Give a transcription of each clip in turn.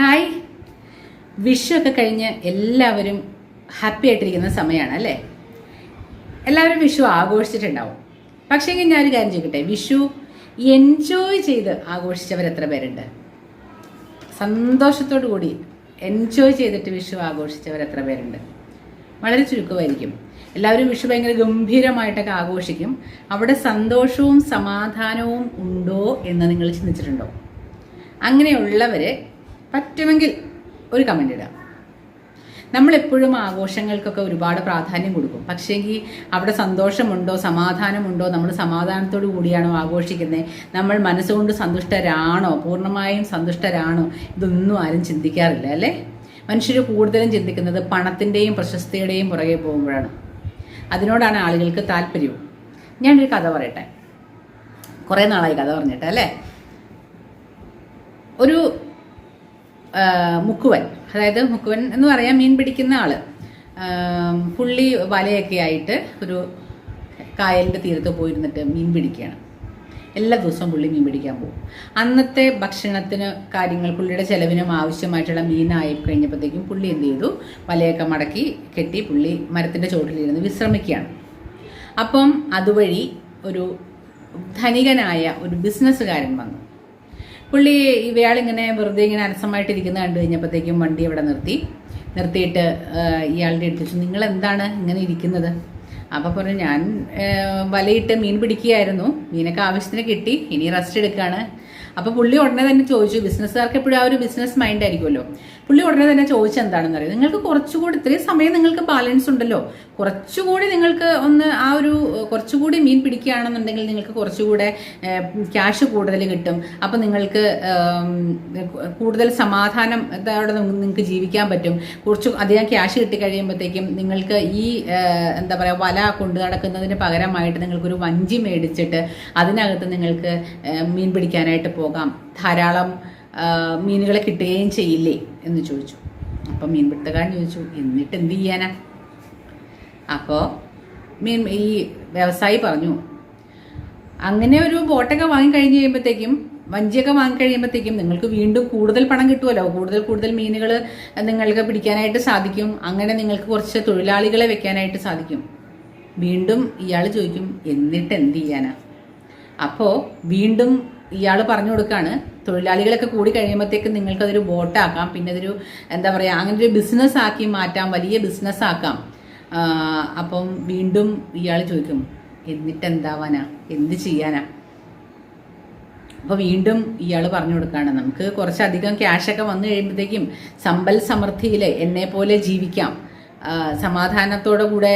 Hi Vishu ഒക്കെ കഴിഞ്ഞ് എല്ലാവരും ഹാപ്പി ആയിട്ടിരിക്കുന്ന സമയമാണ് അല്ലേ? എല്ലാവരും വിഷു ആഘോഷിച്ചിട്ടുണ്ടാവും. പക്ഷേ എങ്കിൽ ഞാനൊരു കാര്യം ചോദിക്കട്ടെ? വിഷു എൻജോയ് ചെയ്ത് ആഘോഷിച്ചവർ എത്ര പേരുണ്ട്? സന്തോഷത്തോടു കൂടി എൻജോയ് ചെയ്തിട്ട് വിഷു ആഘോഷിച്ചവർ എത്ര പേരുണ്ട്? വളരെ ചുരുക്കമായിരിക്കും. എല്ലാവരും വിഷു ഭയങ്കര ഗംഭീരമായിട്ടൊക്കെ ആഘോഷിക്കും. അവിടെ സന്തോഷവും സമാധാനവും ഉണ്ടോ എന്ന് നിങ്ങൾ ചിന്തിച്ചിട്ടുണ്ടോ? അങ്ങനെയുള്ളവര് പറ്റുമെങ്കിൽ ഒരു കമന്റ് ഇടുക നമ്മളെപ്പോഴും ആഘോഷങ്ങൾക്കൊക്കെ ഒരുപാട് പ്രാധാന്യം കൊടുക്കും. പക്ഷേങ്കിൽ അവിടെ സന്തോഷമുണ്ടോ സമാധാനമുണ്ടോ നമ്മൾ സമാധാനത്തോടു കൂടിയാണോ ആഘോഷിക്കുന്നത് നമ്മൾ മനസ്സുകൊണ്ട് സന്തുഷ്ടരാണോ? പൂർണമായും സന്തുഷ്ടരാണോ? ഇതൊന്നും ആരും ചിന്തിക്കാറില്ല അല്ലേ? മനുഷ്യർ കൂടുതലും ചിന്തിക്കുന്നത് പണത്തിന്റെയും പ്രശസ്തിയുടെയും പുറകെ പോകുമ്പോഴാണ്. അതിനോടാണ് ആളുകൾക്ക് താല്പര്യവും. ഞാനൊരു കഥ പറയട്ടെ. കുറേ നാളായി കഥ പറഞ്ഞിട്ട് അല്ലേ? ഒരു മുക്കുവൻ. അതായത് മുക്കുവൻ എന്ന് പറയാം മീൻ പിടിക്കുന്ന ആൾ. ആ, പുള്ളി വലയൊക്കെ ആയിട്ട് ഒരു കായലിന്റെ തീരത്ത് പോയിരുന്നിട്ട് മീൻ പിടിക്കുകയാണ്. എല്ലാ ദിവസവും പുള്ളി മീൻ പിടിക്കാൻ പോകും. അന്നത്തെ ഭക്ഷണത്തിന് കാര്യങ്ങൾ പുള്ളിയുടെ ചെലവിനും ആവശ്യമായിട്ടുള്ള മീനായി കഴിഞ്ഞപ്പോഴത്തേക്കും പുള്ളി എന്ത് ചെയ്തു? വലയൊക്കെ മടക്കി കെട്ടി പുള്ളി മരത്തിന്റെ ചോട്ടിലിരുന്ന് വിശ്രമിക്കുകയാണ്. അപ്പം അതുവഴി ഒരു ധനികനായ ഒരു ബിസിനസ്സുകാരൻ വന്നു. പുള്ളി ഇയാളിങ്ങനെ വെറുതെ ഇങ്ങനെ അലസമായിട്ടിരിക്കുന്ന കണ്ടു കഴിഞ്ഞപ്പോഴത്തേക്കും വണ്ടി ഇവിടെ നിർത്തി. നിർത്തിയിട്ട് ഇയാളുടെ അടുത്ത് നിങ്ങൾ എന്താണ് ഇങ്ങനെ ഇരിക്കുന്നത്? അപ്പോൾ പറഞ്ഞു ഞാൻ വലയിട്ട് മീൻ പിടിക്കുകയായിരുന്നു. മീനൊക്കെ ആവശ്യത്തിന് കിട്ടി. ഇനി റെസ്റ്റ് എടുക്കുകയാണ് അപ്പോൾ പുള്ളി ഉടനെ തന്നെ ചോദിച്ചു ബിസിനസ്സുകാർക്ക് എപ്പോഴും ആ ഒരു ബിസിനസ് മൈൻഡ് ആയിരിക്കുമല്ലോ? പുള്ളി ഉടനെ തന്നെ ചോദിച്ചു എന്താണെന്ന് അറിയാം? നിങ്ങൾക്ക് കുറച്ചുകൂടി ഇത്രയും സമയം നിങ്ങൾക്ക് ബാലൻസ് ഉണ്ടല്ലോ. കുറച്ചുകൂടി നിങ്ങൾക്ക് ഒന്ന് ആ ഒരു കുറച്ചുകൂടി മീൻ പിടിക്കുകയാണെന്നുണ്ടെങ്കിൽ നിങ്ങൾക്ക് കുറച്ചുകൂടെ ക്യാഷ് കൂടുതൽ കിട്ടും. അപ്പം നിങ്ങൾക്ക് കൂടുതൽ സമാധാനം അവിടെ നിങ്ങൾക്ക് ജീവിക്കാൻ പറ്റും. കുറച്ച് അധികം ക്യാഷ് കിട്ടിക്കഴിയുമ്പോഴത്തേക്കും നിങ്ങൾക്ക് ഈ എന്താ പറയുക വല കൊണ്ടു നടക്കുന്നതിന് പകരമായിട്ട് നിങ്ങൾക്കൊരു വഞ്ചി മേടിച്ചിട്ട് അതിനകത്ത് നിങ്ങൾക്ക് മീൻ പിടിക്കാനായിട്ട് പോകാം ധാരാളം ആ, മീനുകളെ കിട്ടുകയും ചെയ്യില്ലേ എന്ന് ചോദിച്ചു. അപ്പം മീൻപിടുത്തക്കാരൻ ചോദിച്ചു എന്നിട്ട് എന്ത് ചെയ്യാനാ? അപ്പോൾ മീൻ ഈ വ്യവസായി പറഞ്ഞു അങ്ങനെ ഒരു ബോട്ടൊക്കെ വാങ്ങി കഴിഞ്ഞ് കഴിയുമ്പോഴത്തേക്കും വഞ്ചിയൊക്കെ വാങ്ങി കഴിയുമ്പോഴത്തേക്കും നിങ്ങൾക്ക് വീണ്ടും കൂടുതൽ പണം കിട്ടുമല്ലോ കൂടുതൽ കൂടുതൽ മീനുകൾ നിങ്ങൾക്ക് പിടിക്കാനായിട്ട് സാധിക്കും. അങ്ങനെ നിങ്ങൾക്ക് കുറച്ച് തൊഴിലാളികളെ വെക്കാനായിട്ട് സാധിക്കും. വീണ്ടും ഇയാൾ ചോദിക്കും എന്നിട്ട് എന്ത് ചെയ്യാനാ? അപ്പോൾ വീണ്ടും ഇയാൾ പറഞ്ഞു കൊടുക്കാണ്. തൊഴിലാളികളൊക്കെ കൂടി കഴിയുമ്പോഴത്തേക്ക് നിങ്ങൾക്കതൊരു ബോട്ടാക്കാം. പിന്നെ അതൊരു എന്താ പറയുക അങ്ങനെ ഒരു ബിസിനസ് ആക്കി മാറ്റാം വലിയ ബിസിനസ് ആക്കാം അപ്പം വീണ്ടും ഇയാൾ ചോദിക്കും എന്നിട്ട് എന്താവാനാ എന്ത് ചെയ്യാനാ? അപ്പോൾ വീണ്ടും ഇയാൾ പറഞ്ഞു കൊടുക്കുകയാണ് നമുക്ക് കുറച്ചധികം ക്യാഷൊക്കെ വന്നു കഴിയുമ്പോഴത്തേക്കും സമ്പൽ സമൃദ്ധിയിൽ എന്നെ പോലെ ജീവിക്കാം. സമാധാനത്തോടു കൂടെ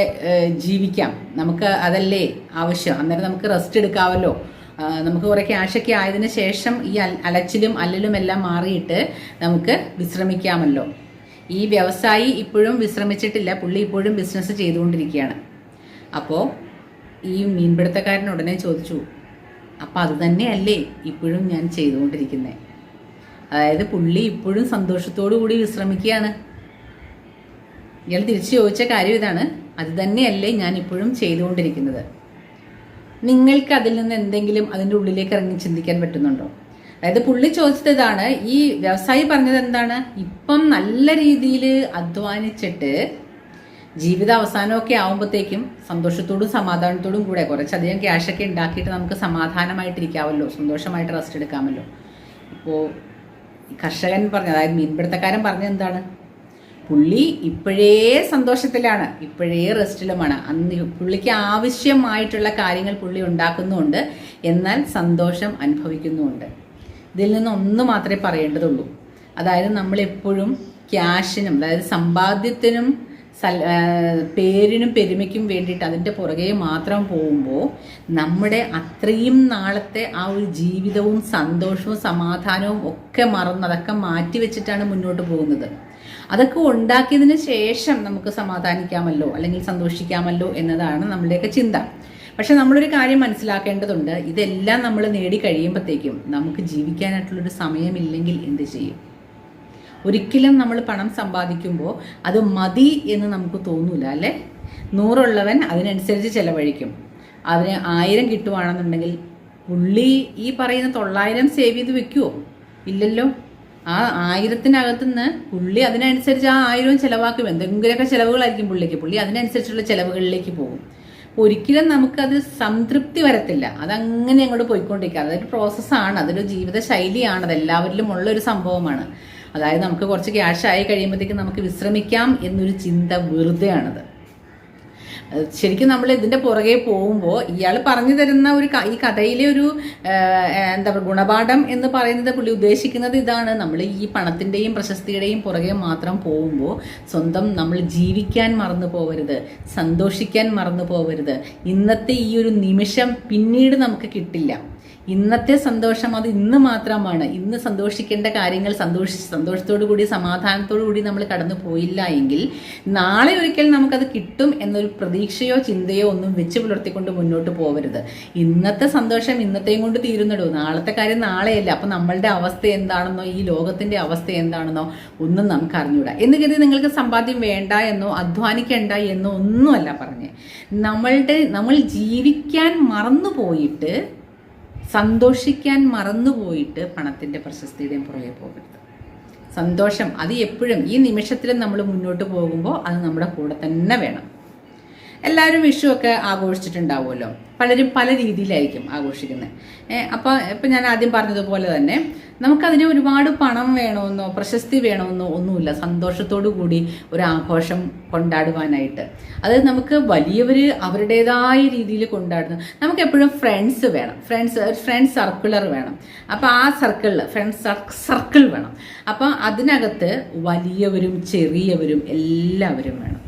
ജീവിക്കാം. നമുക്ക് അതല്ലേ ആവശ്യം. അന്നേരം നമുക്ക് റെസ്റ്റ് എടുക്കാമല്ലോ നമുക്ക് കുറേ ക്യാഷൊക്കെ ആയതിനു ശേഷം ഈ അലച്ചിലും അല്ലലും എല്ലാം മാറിയിട്ട് നമുക്ക് വിശ്രമിക്കാമല്ലോ. ഈ വ്യവസായി ഇപ്പോഴും വിശ്രമിച്ചിട്ടില്ല പുള്ളി ഇപ്പോഴും ബിസിനസ് ചെയ്തുകൊണ്ടിരിക്കുകയാണ്. അപ്പോൾ ഈ മീൻപിടുത്തക്കാരൻ ഉടനെ ചോദിച്ചു അപ്പം അത് തന്നെയല്ലേ ഇപ്പോഴും ഞാൻ ചെയ്തുകൊണ്ടിരിക്കുന്നത് അതായത് പുള്ളി ഇപ്പോഴും സന്തോഷത്തോടു കൂടി വിശ്രമിക്കുകയാണ്. ഇയാൾ തിരിച്ചു ചോദിച്ച കാര്യം ഇതാണ് അത് തന്നെയല്ലേ ഞാൻ ഇപ്പോഴും ചെയ്തുകൊണ്ടിരിക്കുന്നത്? നിങ്ങൾക്ക് അതിൽ നിന്ന് എന്തെങ്കിലും അതിന്റെ ഉള്ളിലേക്ക് ഇറങ്ങി ചിന്തിക്കാൻ പറ്റുന്നുണ്ടോ? അതായത് പുള്ളി ചോദിച്ചതാണ് ഈ വ്യവസായി പറഞ്ഞത് എന്താണ്? ഇപ്പം നല്ല രീതിയിൽ അധ്വാനിച്ചിട്ട് ജീവിത അവസാനമൊക്കെ ആവുമ്പോഴത്തേക്കും സന്തോഷത്തോടും സമാധാനത്തോടും കൂടെ കുറച്ചധികം ക്യാഷൊക്കെ ഉണ്ടാക്കിയിട്ട് നമുക്ക് സമാധാനമായിട്ടിരിക്കാമല്ലോ സന്തോഷമായിട്ട് റെസ്റ്റ് എടുക്കാമല്ലോ. ഇപ്പോൾ കർഷകൻ പറഞ്ഞു അതായത് മീൻപിടുത്തക്കാരൻ പറഞ്ഞത് എന്താണ്? പുള്ളി ഇപ്പോഴേ സന്തോഷത്തിലാണ് ഇപ്പോഴേ റെസ്റ്റിലുമാണ് അന്ന് പുള്ളിക്ക് ആവശ്യമായിട്ടുള്ള കാര്യങ്ങൾ പുള്ളി ഉണ്ടാക്കുന്നുമുണ്ട് എന്നാൽ സന്തോഷം അനുഭവിക്കുന്നുമുണ്ട് ഇതിൽ നിന്ന് ഒന്ന് മാത്രമേ പറയേണ്ടതുള്ളൂ. അതായത് നമ്മളെപ്പോഴും ക്യാഷിനും അതായത് സമ്പാദ്യത്തിനും പേരിനും പെരുമയ്ക്കും വേണ്ടിയിട്ട് അതിന്റെ പുറകെ മാത്രം പോകുമ്പോൾ നമ്മുടെ അത്രയും നാളത്തെ ആ ഒരു ജീവിതവും സന്തോഷവും സമാധാനവും ഒക്കെ മറന്ന് അതൊക്കെ മാറ്റി വെച്ചിട്ടാണ് മുന്നോട്ട് പോകുന്നത്. അതൊക്കെ ഉണ്ടാക്കിയതിന് ശേഷം നമുക്ക് സമാധാനിക്കാമല്ലോ അല്ലെങ്കിൽ സന്തോഷിക്കാമല്ലോ എന്നതാണ് നമ്മളുടെയൊക്കെ ചിന്ത. പക്ഷെ നമ്മളൊരു കാര്യം മനസ്സിലാക്കേണ്ടതുണ്ട് ഇതെല്ലാം നമ്മൾ നേടി കഴിയുമ്പോഴത്തേക്കും നമുക്ക് ജീവിക്കാനായിട്ടുള്ളൊരു സമയമില്ലെങ്കിൽ എന്ത് ചെയ്യും? ഒരിക്കലും നമ്മൾ പണം സമ്പാദിക്കുമ്പോൾ അത് മതി എന്ന് നമുക്ക് തോന്നൂല അല്ലേ? നൂറുള്ളവൻ അതിനനുസരിച്ച് ചിലവഴിക്കും. അവന് ആയിരം കിട്ടുവാണെന്നുണ്ടെങ്കിൽ പുള്ളി ഈ പറയുന്ന തൊള്ളായിരം സേവ് ചെയ്ത് വെക്കുമോ ഇല്ലല്ലോ. ആ ആയിരത്തിനകത്ത് നിന്ന് പുള്ളി അതിനനുസരിച്ച് ആ ആയിരവും ചിലവാക്കും. എന്തെങ്കിലുമൊക്കെ ചിലവുകളായിരിക്കും പുള്ളിക്ക്. പുള്ളി അതിനനുസരിച്ചുള്ള ചിലവുകളിലേക്ക് പോകും. ഒരിക്കലും നമുക്കത് സംതൃപ്തി വരത്തില്ല. അതങ്ങനെ അങ്ങോട്ട് പോയിക്കൊണ്ടിരിക്കുക. അതൊരു പ്രോസസ്സാണ് അതൊരു ജീവിത ശൈലിയാണ് അത് എല്ലാവരിലും ഉള്ള ഒരു സംഭവമാണ്. അതായത് നമുക്ക് കുറച്ച് ക്യാഷ് ആയി കഴിയുമ്പോഴത്തേക്ക് നമുക്ക് വിശ്രമിക്കാം എന്നൊരു ചിന്ത വെറുതെയാണത്. ശരിക്കും നമ്മൾ ഇതിന്റെ പുറകെ പോകുമ്പോൾ ഇയാൾ പറഞ്ഞു തരുന്ന ഒരു ഈ കഥയിലെ ഒരു എന്താ പറയുക ഗുണപാഠം എന്ന് പറയുന്നത് പുള്ളി ഉദ്ദേശിക്കുന്നത് ഇതാണ്. നമ്മൾ ഈ പണത്തിന്റെയും പ്രശസ്തിയുടെയും പുറകെ മാത്രം പോകുമ്പോൾ സ്വന്തം നമ്മൾ ജീവിക്കാൻ മറന്നു പോകരുത് സന്തോഷിക്കാൻ മറന്നു പോകരുത് ഇന്നത്തെ ഈ ഒരു നിമിഷം പിന്നീട് നമുക്ക് കിട്ടില്ല. ഇന്നത്തെ സന്തോഷം അത് ഇന്ന് മാത്രമാണ്. ഇന്ന് സന്തോഷിക്കേണ്ട കാര്യങ്ങൾ സന്തോഷി സന്തോഷത്തോടു കൂടി സമാധാനത്തോടു കൂടി നമ്മൾ കടന്നു പോയില്ല എങ്കിൽ നാളെ ഒരിക്കൽ നമുക്കത് കിട്ടും എന്നൊരു പ്രതീക്ഷയോ ചിന്തയോ ഒന്നും വെച്ച് പുലർത്തിക്കൊണ്ട് മുന്നോട്ട് പോകരുത് ഇന്നത്തെ സന്തോഷം ഇന്നത്തെയും കൊണ്ട് തീരുന്നിടൂ. നാളത്തെ കാര്യം നാളെയല്ല. അപ്പം നമ്മളുടെ അവസ്ഥ എന്താണെന്നോ ഈ ലോകത്തിന്റെ അവസ്ഥ എന്താണെന്നോ ഒന്നും നമുക്ക് അറിഞ്ഞൂടാ എന്ന് കരുതി നിങ്ങൾക്ക് സമ്പാദ്യം വേണ്ട എന്നോ അധ്വാനിക്കേണ്ട എന്നോ ഒന്നുമല്ല പറഞ്ഞ്. നമ്മളുടെ നമ്മൾ ജീവിക്കാൻ മറന്നു പോയിട്ട് സന്തോഷിക്കാൻ മറന്നുപോയിട്ട് പണത്തിന്റെ പ്രശസ്തിയുടെയും പുറകെ പോകരുത്. സന്തോഷം അത് എപ്പോഴും ഈ നിമിഷത്തിലും നമ്മൾ മുന്നോട്ട് പോകുമ്പോൾ അത് നമ്മുടെ കൂടെ തന്നെ വേണം. എല്ലാവരും വിഷു ഒക്കെ ആഘോഷിച്ചിട്ടുണ്ടാവുമല്ലോ. പലരും പല രീതിയിലായിരിക്കും ആഘോഷിക്കുന്നത്. അപ്പോൾ ഇപ്പം ഞാൻ ആദ്യം പറഞ്ഞതുപോലെ തന്നെ നമുക്കതിന് ഒരുപാട് പണം വേണമെന്നോ പ്രശസ്തി വേണമെന്നോ ഒന്നുമില്ല. സന്തോഷത്തോടു കൂടി ഒരു ആഘോഷം കൊണ്ടാടുവാനായിട്ട്. അത് നമുക്ക് വലിയവർ അവരുടേതായ രീതിയിൽ കൊണ്ടാടുന്നു നമുക്ക് എപ്പോഴും ഫ്രണ്ട്സ് വേണം. ഫ്രണ്ട്സ് ഒരു ഫ്രണ്ട് സർക്കുലർ വേണം. അപ്പോൾ ആ സർക്കിളിൽ ഫ്രണ്ട് സർക്കിൾ വേണം. അപ്പോൾ അതിനകത്ത് വലിയവരും ചെറിയവരും എല്ലാവരും വേണം.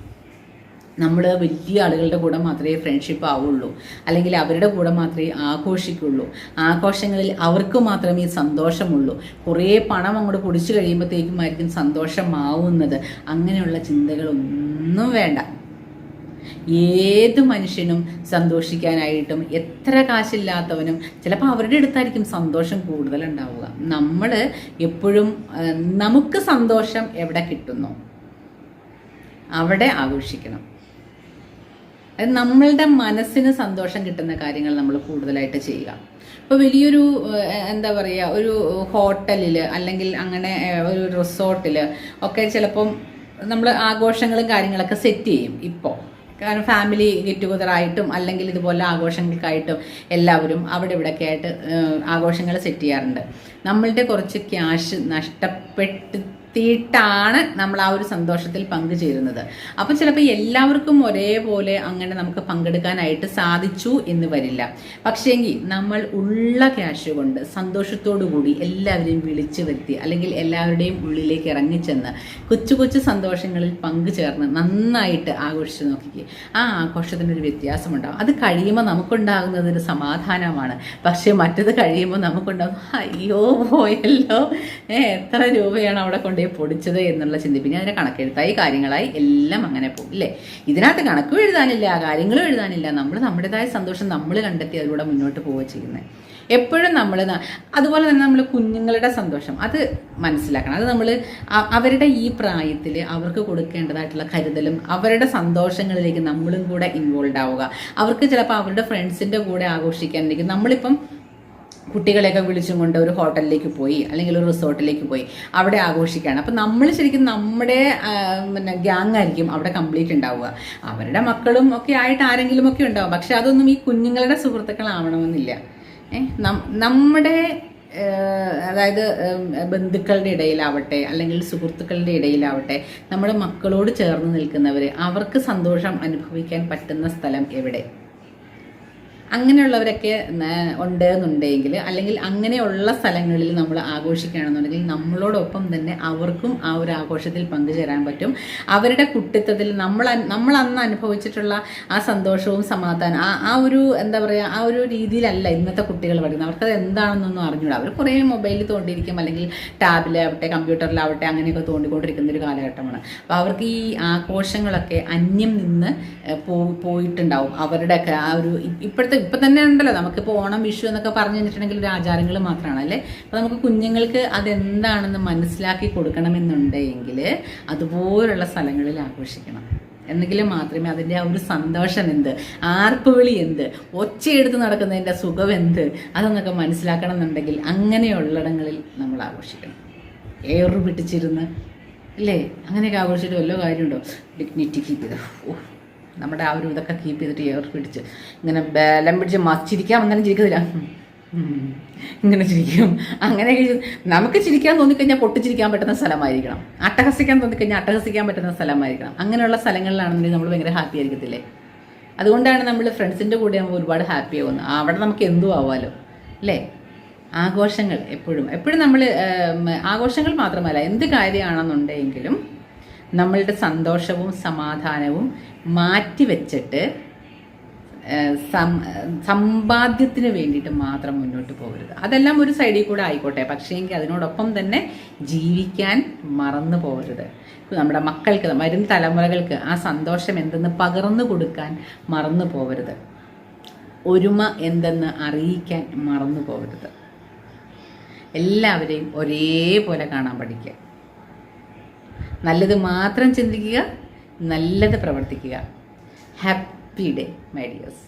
നമ്മൾ വലിയ ആളുകളുടെ കൂടെ മാത്രമേ ഫ്രണ്ട്ഷിപ്പ് ആവുള്ളൂ. അല്ലെങ്കിൽ അവരുടെ കൂടെ മാത്രമേ ആഘോഷിക്കുള്ളൂ. ആഘോഷങ്ങളിൽ അവർക്ക് മാത്രമേ സന്തോഷമുള്ളൂ. കുറേ പണം അങ്ങോട്ട് പൊടിച്ചു കഴിയുമ്പോഴത്തേക്കും ആയിരിക്കും സന്തോഷമാവുന്നത്. അങ്ങനെയുള്ള ചിന്തകളൊന്നും വേണ്ട. ഏത് മനുഷ്യനും സന്തോഷിക്കാനായിട്ടും എത്ര കാശില്ലാത്തവനും ചിലപ്പോൾ അവരുടെ അടുത്തായിരിക്കും സന്തോഷം കൂടുതലുണ്ടാവുക. നമ്മൾ എപ്പോഴും നമുക്ക് സന്തോഷം എവിടെ കിട്ടുന്നു അവിടെ ആഘോഷിക്കണം. അത് നമ്മളുടെ മനസ്സിന് സന്തോഷം കിട്ടുന്ന കാര്യങ്ങൾ നമ്മൾ കൂടുതലായിട്ട് ചെയ്യുക. ഇപ്പോൾ വലിയൊരു എന്താ പറയുക ഒരു ഹോട്ടലിൽ അല്ലെങ്കിൽ അങ്ങനെ ഒരു റിസോർട്ടിൽ ഒക്കെ ചിലപ്പം നമ്മൾ ആഘോഷങ്ങളും കാര്യങ്ങളൊക്കെ സെറ്റ് ചെയ്യും ഇപ്പോൾ കാരണം ഫാമിലി ഗെറ്റ് ടുഗദർ ആയിട്ടും അല്ലെങ്കിൽ ഇതുപോലെ ആഘോഷങ്ങൾക്കായിട്ടും എല്ലാവരും അവിടെ ഇവിടെയൊക്കെ ആയിട്ട് ആഘോഷങ്ങൾ സെറ്റ് ചെയ്യാറുണ്ട്. നമ്മളുടെ കുറച്ച് ക്യാഷ് നഷ്ടപ്പെടുത്തിയിട്ടാണ് നമ്മൾ ആ ഒരു സന്തോഷത്തിൽ പങ്കുചേരുന്നത്. അപ്പോൾ ചിലപ്പോൾ എല്ലാവർക്കും ഒരേപോലെ അങ്ങനെ നമുക്ക് പങ്കെടുക്കാനായിട്ട് സാധിച്ചു എന്ന് വരില്ല. പക്ഷേങ്കിൽ നമ്മൾ ഉള്ള ക്യാഷ് കൊണ്ട് സന്തോഷത്തോടു കൂടി എല്ലാവരെയും വിളിച്ചു വരുത്തി അല്ലെങ്കിൽ എല്ലാവരുടെയും ഉള്ളിലേക്ക് ഇറങ്ങിച്ചെന്ന് കൊച്ചു കൊച്ചു സന്തോഷങ്ങളിൽ പങ്കുചേർന്ന് നന്നായിട്ട് ആഘോഷിച്ച് നോക്കിക്കേ. ആ ആഘോഷത്തിന് ഒരു വ്യത്യാസമുണ്ടാകും അത് കഴിയുമ്പോൾ നമുക്കുണ്ടാകുന്നത് ഒരു സമാധാനമാണ്. പക്ഷേ മറ്റത് കഴിയുമ്പോൾ നമുക്കുണ്ടാകും അയ്യോ പോയല്ലോ. എത്ര രൂപയാണ് അവിടെ കൊണ്ടുപോയി പൊടിച്ചത് എന്നുള്ള ചിന്ത അതിനെ കണക്കെഴുത്തായി കാര്യങ്ങളായി എല്ലാം അങ്ങനെ പോകും ഇല്ലേ? ഇതിനകത്ത് കണക്കും എഴുതാനില്ല കാര്യങ്ങളും എഴുതാനില്ല. നമ്മൾ നമ്മുടേതായ സന്തോഷം നമ്മൾ കണ്ടെത്തി അതിലൂടെ മുന്നോട്ട് പോവുക ചെയ്യുന്നത് എപ്പോഴും നമ്മൾ അതുപോലെ തന്നെ നമ്മൾ കുഞ്ഞുങ്ങളുടെ സന്തോഷം അത് മനസ്സിലാക്കണം. അത് നമ്മൾ അവരുടെ ഈ പ്രായത്തിൽ അവർക്ക് കൊടുക്കേണ്ടതായിട്ടുള്ള കരുതലും അവരുടെ സന്തോഷങ്ങളിലേക്ക് നമ്മളും കൂടെ ഇൻവോൾവ് ആവുക. അവർക്ക് ചിലപ്പോൾ അവരുടെ ഫ്രണ്ട്സിന്റെ കൂടെ ആഘോഷിക്കാനിരിക്കും. നമ്മളിപ്പം കുട്ടികളെയൊക്കെ വിളിച്ചും കൊണ്ട് ഒരു ഹോട്ടലിലേക്ക് പോയി അല്ലെങ്കിൽ ഒരു റിസോർട്ടിലേക്ക് പോയി. അവിടെ ആഘോഷിക്കുകയാണ്. അപ്പം നമ്മൾ ശരിക്കും നമ്മുടെ പിന്നെ ഗ്യാങ് ആയിരിക്കും അവിടെ കംപ്ലീറ്റ് ഉണ്ടാവുക. അവരുടെ മക്കളും ഒക്കെ ആയിട്ട് ആരെങ്കിലും ഒക്കെ ഉണ്ടാവും. പക്ഷെ അതൊന്നും ഈ കുഞ്ഞുങ്ങളുടെ സുഹൃത്തുക്കളാവണമെന്നില്ല. നമ്മുടെ അതായത് ബന്ധുക്കളുടെ ഇടയിലാവട്ടെ അല്ലെങ്കിൽ സുഹൃത്തുക്കളുടെ ഇടയിലാവട്ടെ നമ്മുടെ മക്കളോട് ചേർന്ന് നിൽക്കുന്നവർ അവർക്ക് സന്തോഷം അനുഭവിക്കാൻ പറ്റുന്ന സ്ഥലം എവിടെ? അങ്ങനെയുള്ളവരൊക്കെ ഉണ്ട് എന്നുണ്ടെങ്കിൽ അല്ലെങ്കിൽ അങ്ങനെയുള്ള സ്ഥലങ്ങളിൽ നമ്മൾ ആഘോഷിക്കുകയാണെന്നുണ്ടെങ്കിൽ നമ്മളോടൊപ്പം തന്നെ അവർക്കും ആ ഒരു ആഘോഷത്തിൽ പങ്കുചേരാൻ പറ്റും. അവരുടെ കുട്ടിത്തത്തിൽ നമ്മൾ നമ്മൾ അന്ന് അനുഭവിച്ചിട്ടുള്ള ആ സന്തോഷവും സമാധാനം ആ ആ ഒരു എന്താ പറയുക ആ ഒരു രീതിയിലല്ല ഇന്നത്തെ കുട്ടികൾ പഠിക്കുന്നത് അവർക്കത് എന്താണെന്നൊന്നും അറിഞ്ഞൂടാ. അവർ കുറേ മൊബൈലിൽ തോണ്ടിയിരിക്കും അല്ലെങ്കിൽ ടാബിലാവട്ടെ കമ്പ്യൂട്ടറിലാവട്ടെ അങ്ങനെയൊക്കെ തോണ്ടിക്കൊണ്ടിരിക്കുന്ന ഒരു കാലഘട്ടമാണ്. അപ്പോൾ അവർക്ക് ഈ ആഘോഷങ്ങളൊക്കെ അന്യം നിന്ന് പോയിട്ടുണ്ടാവും. അവരുടെയൊക്കെ ആ ഒരു ഇപ്പോഴത്തെ ഇപ്പം തന്നെ ഉണ്ടല്ലോ. നമുക്കിപ്പോൾ ഓണം വിഷു എന്നൊക്കെ പറഞ്ഞു കഴിഞ്ഞിട്ടുണ്ടെങ്കിൽ ഒരു ആചാരങ്ങൾ മാത്രമാണ് അല്ലേ? അപ്പോൾ നമുക്ക് കുഞ്ഞുങ്ങൾക്ക് അതെന്താണെന്ന് മനസ്സിലാക്കി കൊടുക്കണമെന്നുണ്ടെങ്കിൽ അതുപോലുള്ള സ്ഥലങ്ങളിൽ ആഘോഷിക്കണം. എന്നെങ്കിലും മാത്രമേ അതിന്റെ ആ ഒരു സന്തോഷം എന്ത് ആർപ്പുവിളി എന്ത് ഒച്ചയെടുത്ത് നടക്കുന്നതിന്റെ സുഖം എന്ത് അതെന്നൊക്കെ മനസ്സിലാക്കണം എന്നുണ്ടെങ്കിൽ അങ്ങനെയുള്ളിടങ്ങളിൽ നമ്മൾ ആഘോഷിക്കണം. ഏറു പിടിച്ചിരുന്ന് അല്ലേ? അങ്ങനെയൊക്കെ ആഘോഷിച്ചിട്ട് വല്ല കാര്യമുണ്ടോ? ഡിഗ്നിറ്റി കീപ്പ് ചെയ്ത് ഓ. നമ്മുടെ ആ ഒരു ഇതൊക്കെ കീപ്പ് ചെയ്തിട്ട് ഏർ പിടിച്ച്. ഇങ്ങനെ ബലം പിടിച്ച് മസ്ചിരിക്കാം അങ്ങനെ ചിരിക്കത്തില്ല. ഇങ്ങനെ ചിരിക്കും. അങ്ങനെ നമുക്ക് ചിരിക്കാൻ തോന്നിക്കഴിഞ്ഞാൽ പൊട്ടിച്ചിരിക്കാൻ പറ്റുന്ന സ്ഥലമായിരിക്കണം. അട്ടഹസിക്കാൻ തോന്നിക്കഴിഞ്ഞാൽ അട്ടഹസിക്കാൻ പറ്റുന്ന സ്ഥലമായിരിക്കണം. അങ്ങനെയുള്ള സ്ഥലങ്ങളിലാണെന്നുണ്ടെങ്കിൽ നമ്മൾ ഭയങ്കര ഹാപ്പി ആയിരിക്കത്തില്ലേ? അതുകൊണ്ടാണ് നമ്മൾ ഫ്രണ്ട്സിന്റെ കൂടെ നമ്മൾ ഒരുപാട് ഹാപ്പി ആവുന്നത്. അവിടെ നമുക്ക് എന്തും ആവാലോ. അല്ലേ? ആഘോഷങ്ങൾ എപ്പോഴും. എപ്പോഴും നമ്മൾ ആഘോഷങ്ങൾ മാത്രമല്ല. എന്ത് കാര്യമാണെന്നുണ്ടെങ്കിലും നമ്മളുടെ സന്തോഷവും സമാധാനവും മാറ്റിവെച്ചിട്ട് സമ്പാദ്യത്തിന് വേണ്ടിയിട്ട് മാത്രം മുന്നോട്ട് പോകരുത്. അതെല്ലാം ഒരു സൈഡിൽ കൂടെ ആയിക്കോട്ടെ. പക്ഷേ എങ്കിൽ അതിനോടൊപ്പം തന്നെ ജീവിക്കാൻ മറന്നു പോകരുത്. നമ്മുടെ മക്കൾക്ക് വരും തലമുറകൾക്ക് ആ സന്തോഷം എന്തെന്ന് പകർന്നു കൊടുക്കാൻ മറന്നു പോകരുത്. ഒരുമ എന്തെന്ന് അറിയിക്കാൻ മറന്നു പോകരുത്. എല്ലാവരെയും ഒരേപോലെ കാണാൻ പഠിക്കുക. നല്ലത് മാത്രം ചിന്തിക്കുക നല്ലത് പ്രവർത്തിക്കുക. Happy day my dears